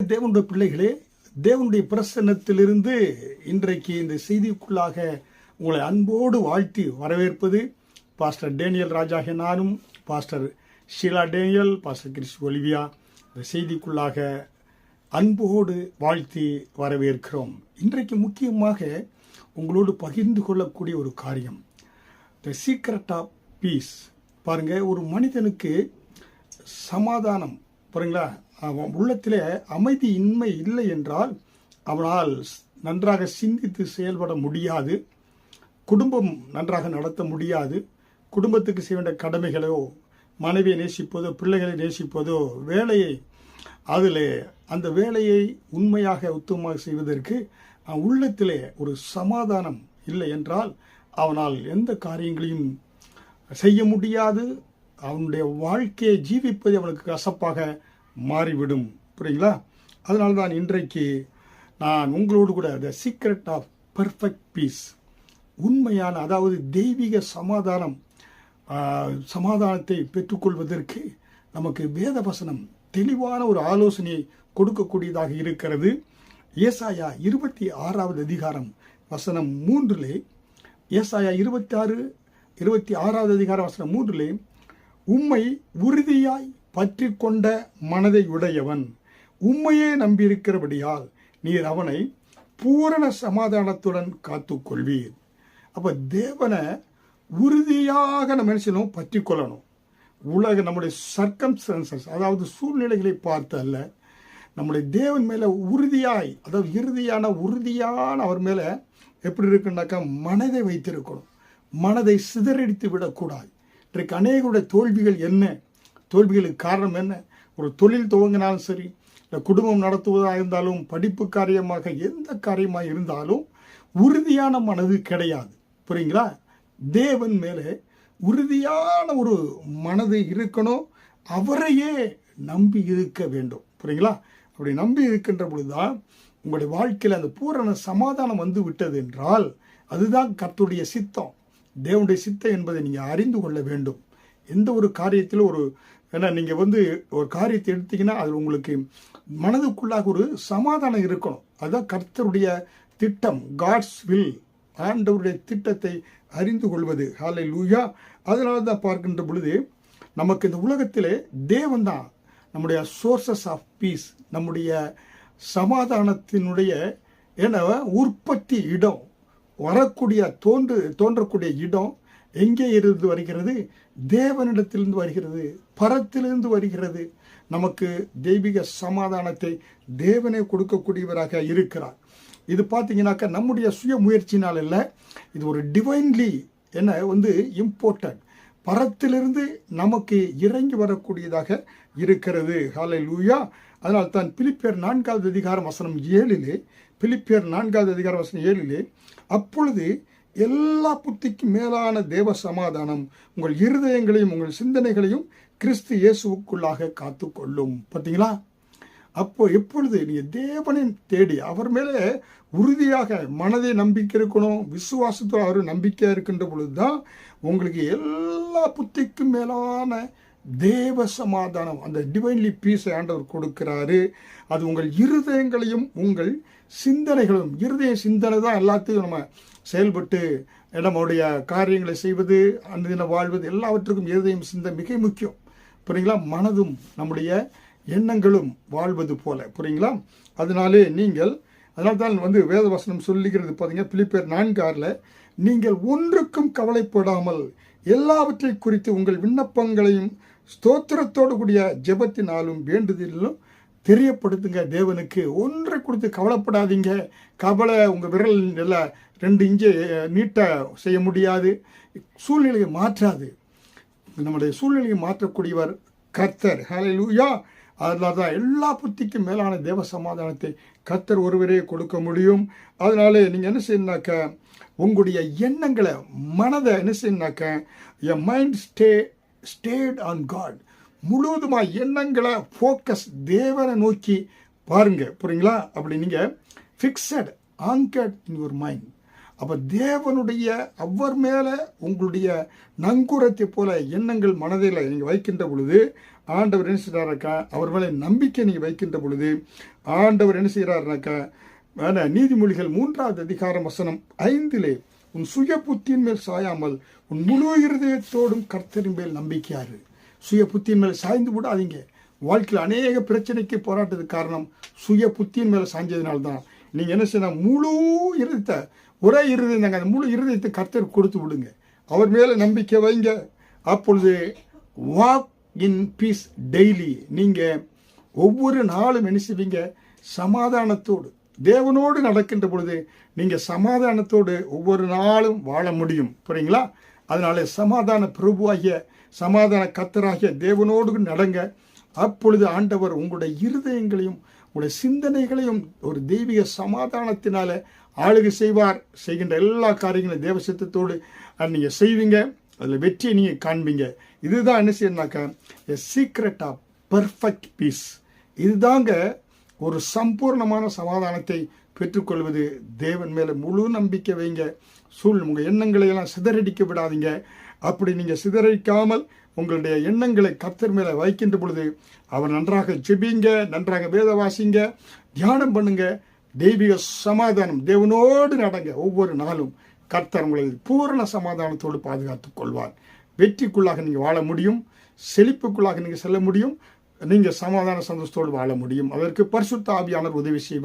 தேவனுடைய பிள்ளைகளே தேவனுடைய பிரசன்னத்திலிருந்து இன்றைக்கு இந்த செய்திக்குள்ளாக உங்களை அன்போடு வாழ்த்தி வரவேற்பது பாஸ்டர் டேனியல் ராஜாக நானும் pastor Sheela Daniel pastor Chris Olivia இந்த செய்திக்குள்ளாக அன்போடு வாழ்த்தி வரவேற்கிறோம். இன்றைக்கு முக்கியமாக உங்களோடு பகிர்ந்து கொள்ளக்கூடிய ஒரு காரியம். த சீக்ரெட் ஆஃப் பீஸ் பாருங்க ஒரு மனிதனுக்கு சமாதானம் பாருங்களா அவன் உள்ளத்திலே அமைதி இன்மை இல்லை என்றால் அவனால் நன்றாக சிந்தித்து செயல்பட முடியாது. குடும்பம் நன்றாக நடத்த முடியாது. குடும்பத்துக்கு செய்ய வேண்டிய கடமைகளோ மனைவியை நேசிப்பதோ பிள்ளைகளை நேசிப்பதோ வேலையை அதில் அந்த வேலையை உண்மையாக உத்தமமாக செய்வதற்கு உள்ளத்திலே ஒரு சமாதானம் இல்லை என்றால் அவனால் எந்த காரியங்களையும் செய்ய முடியாது. அவனுடைய வாழ்க்கையை ஜீவிப்பது அவனுக்கு கசப்பாக மாறிவிடும். புரியுங்களா அதனால தான் இன்றைக்கு நான் உங்களோடு கூட the secret of perfect peace உண்மையான அதாவது தெய்வீக சமாதானம் சமாதானத்தை பெற்றுக்கொள்வதற்கு நமக்கு வேத வசனம் தெளிவான ஒரு ஆலோசனையை கொடுக்கக்கூடியதாக இருக்கிறது. ஏசாயா இருபத்தி ஆறாவது அதிகாரம் வசனம் மூன்றிலே ஏசாயா இருபத்தி ஆறு இருபத்தி ஆறாவது அதிகார வசனம் மூன்றிலே உம்மை உறுதியாய் பற்றி கொண்ட மனதை உடையவன். உண்மையே நம்பியிருக்கிறபடியால் நீர் அவனை பூரண சமாதானத்துடன் காத்துக்கொள்வீர். அப்போ தேவனை உறுதியாக நம்ம என்ன செய்யணும்? பற்றி கொள்ளணும் உலக நம்முடைய சர்க்கம்ஸ்டன்சஸ் அதாவது சூழ்நிலைகளை பார்த்து அல்ல நம்முடைய தேவன் மேலே உறுதியாய் அதாவது இறுதியான உறுதியான அவர் மேலே எப்படி இருக்குன்னாக்கா மனதை வைத்திருக்கணும். மனதை சிதறடித்து விடக்கூடாது. இன்றைக்கு அநேகருடைய தோல்விகள் என்ன? தோல்விகளுக்கு காரணம் என்ன? ஒரு தொழில் துவங்கினாலும் சரி இல்லை குடும்பம் நடத்துவதாக இருந்தாலும் படிப்பு காரியமாக எந்த காரியமாக இருந்தாலும் உறுதியான மனது கிடையாது. புரியுங்களா? தேவன் மேலே உறுதியான ஒரு மனது இருக்கணும். அவரையே நம்பி இருக்க வேண்டும். புரியுங்களா? அப்படி நம்பி இருக்கின்ற பொழுதுதான் உங்களுடைய வாழ்க்கையில் அந்த பூரண சமாதானம் வந்து விட்டது என்றால் அதுதான் கர்த்தருடைய சித்தம். தேவனுடைய சித்தம் என்பதை நீங்கள் அறிந்து கொள்ள வேண்டும். எந்த ஒரு காரியத்திலும் ஒரு ஏன்னா நீங்கள் வந்து ஒரு காரியத்தை எடுத்தீங்கன்னா அது உங்களுக்கு மனதுக்குள்ளாக ஒரு சமாதானம் இருக்கணும். அதுதான் கர்த்தருடைய திட்டம். காட்ஸ் வில் ஆண்டவருடைய திட்டத்தை அறிந்து கொள்வது. ஹாலை லூயா அதனால தான் பார்க்கின்ற பொழுது நமக்கு இந்த உலகத்திலே தேவன் தான் நம்முடைய சோர்சஸ் ஆஃப் பீஸ் நம்முடைய சமாதானத்தினுடைய ஏன்னா உற்பத்தி இடம் வரக்கூடிய தோன்று தோன்றக்கூடிய இடம் எங்கே இருந்து வருகிறது? தேவனிடத்திலிருந்து வருகிறது. பரத்திலிருந்து வருகிறது. நமக்கு தெய்வீக சமாதானத்தை தேவனே கொடுக்கக்கூடியவராக இருக்கிறார். இது பார்த்தீங்கன்னாக்கா நம்முடைய சுய முயற்சினால் இல்லை இது ஒரு டிவைன்லி என்ன வந்து இம்பார்ட்டன்ட் பரத்திலிருந்து நமக்கு இறங்கி வரக்கூடியதாக இருக்கிறது. ஹாலை லூயா அதனால் தான் பிலிப்பியர் நான்காவது அதிகாரம் வசனம் ஏழிலே பிலிப்பியர் நான்காவது அதிகாரம் வசனம் ஏழிலே அப்பொழுது எல்லா புத்திக்கும் மேலான தேவ சமாதானம் உங்கள் இருதயங்களையும் உங்கள் சிந்தனைகளையும் கிறிஸ்து இயேசுவுக்குள்ளாக காத்துக்கொள்ளும். பார்த்தீங்களா? அப்போ எப்பொழுது நீங்கள் தேவனை தேடி அவர் மேலே உறுதியாக மனதை நம்பிக்கை இருக்கணும் விசுவாசத்தோடு அவர் நம்பிக்கையாக இருக்கின்ற பொழுது தான் உங்களுக்கு எல்லா புத்திக்கும் மேலான தேவ சமாதானம் அந்த டிவைன்லி பீஸை ஆண்டவர் கொடுக்கிறாரு. அது உங்கள் இருதயங்களையும் உங்கள் சிந்தனைகளும் இருதய சிந்தனை தான் எல்லாத்தையும் நம்ம செயல்பட்டு நம்முடைய காரியங்களை செய்வது அன்றின வாழ்வது எல்லாவற்றுக்கும் இருதயம் சிந்தனை மிக முக்கியம். புரியுங்களா? மனதும் நம்முடைய எண்ணங்களும் வாழ்வது போல. புரியுங்களா? அதனாலே நீங்கள் அதனால் தான் வந்து வேதவசனம் சொல்லுகிறது பார்த்தீங்கன்னா பிலிப்பேர் நான்கு ஆறில் நீங்கள் ஒன்றுக்கும் கவலைப்படாமல் எல்லாவற்றை குறித்து உங்கள் விண்ணப்பங்களையும் ஸ்தோத்திரத்தோடு கூடிய ஜெபத்தினாலும் வேண்டுதலிலும் தெரியப்படுத்துங்க தேவனுக்கு. ஒன்றை கொடுத்து கவலைப்படாதீங்க. கவலை உங்கள் விரல் நல்லா ரெண்டு இஞ்சு நீட்ட செய்ய முடியாது. சூழ்நிலையை மாற்றாது. நம்முடைய சூழ்நிலையை மாற்றக்கூடியவர் கர்த்தர். ஹalleluya அதனால தான் எல்லா புத்திக்கும் மேலான தேவ சமாதானத்தை கர்த்தர் ஒருவரே கொடுக்க முடியும். அதனால நீங்கள் என்ன செய்யணுனாக்க உங்களுடைய எண்ணங்களை மனதை என்ன செய்யணுனாக்க என் mind stay state on God முழுவதுமாக எண்ணங்களை ஃபோக்கஸ் தேவனை நோக்கி பாருங்கள் புரியுங்களா? அப்படி நீங்கள் fixed on God in your mind அப்போ தேவனுடைய அவர் மேலே உங்களுடைய நங்கூரத்தை போல எண்ணங்கள் மனதில் நீங்கள் வைக்கின்ற பொழுது ஆண்டவர் என்ன செய்கிறாருக்கா அவர் மேலே நம்பிக்கை நீங்கள் வைக்கின்ற பொழுது ஆண்டவர் என்ன செய்கிறாருனாக்கா வேணா, நீதிமொழிகள் மூன்றாவது அதிகாரம் வசனம் ஐந்திலே உன் சுய புத்தியின் மேல் சாயாமல் உன் முழு இருதயத்தோடும் கர்த்தரின் மேல் நம்பிக்கையாரு. சுய புத்தியின் மேல் சாய்ந்து விடாதீங்க. வாழ்க்கையில் அநேக பிரச்சனைக்கு போராட்டத்துக்கு காரணம் சுய புத்தியின் மேலே சாஞ்சதுனால தான் என்ன செய்யணும்? முழு இருதயத்தை ஒரே இருதயம் தாங்க அந்த முழு இருதயத்தை கர்த்தர் கொடுத்து விடுங்க. அவர் மேலே நம்பிக்கை வைங்க. அப்பொழுது வாக் இன் பீஸ் டெய்லி நீங்கள் ஒவ்வொரு நாளும் என்ன செய்வீங்க? சமாதானத்தோடு தேவனோடு நடக்கின்ற பொழுது நீங்கள் சமாதானத்தோடு ஒவ்வொரு நாளும் வாழ முடியும். புரியுங்களா? அதனால சமாதான பிரபுவாகிய சமாதான கத்தராகிய தேவனோடு நடங்க. அப்பொழுது ஆண்டவர் உங்களுடைய இருதயங்களையும் உங்களுடைய சிந்தனைகளையும் ஒரு தெய்வீக சமாதானத்தினால ஆளுகை செய்வார். செய்கின்ற எல்லா காரியங்களும் தேவ சித்தத்தோடு நீங்கள் செய்வீங்க. அதில் வெற்றியை நீங்கள் காண்பீங்க. இதுதான் என்ன செய்யணும்னாக்கா a secret of perfect peace இதுதாங்க ஒரு சம்பூர்ணமான சமாதானத்தை பெற்றுக்கொள்வது தேவன் மேலே முழு நம்பிக்கை வைங்க. சூழ் உங்கள் எண்ணங்களை எல்லாம் சிதறடிக்க விடாதீங்க. அப்படி நீங்கள் சிதறடிக்காமல் உங்களுடைய எண்ணங்களை கர்த்தர் மேலே வைக்கின்ற பொழுது அவர் நன்றாக ஜெபிங்க நன்றாக வேத வாசிங்க தியானம் பண்ணுங்க. தெய்வீக சமாதானம் தேவனோடு நடங்க. ஒவ்வொரு நாளும் கர்த்தர் உங்களை பூரண சமாதானத்தோடு பாதுகாத்துக் கொள்வார். வெற்றிக்குள்ளாக நீங்கள் வாழ முடியும். செழிப்புக்குள்ளாக நீங்கள் செல்ல முடியும். நீங்கள் சமாதான சந்தோஷத்தோடு வாழ முடியும். அதற்கு பரிசுத்த ஆவியானவர் உதவி செய்வார்.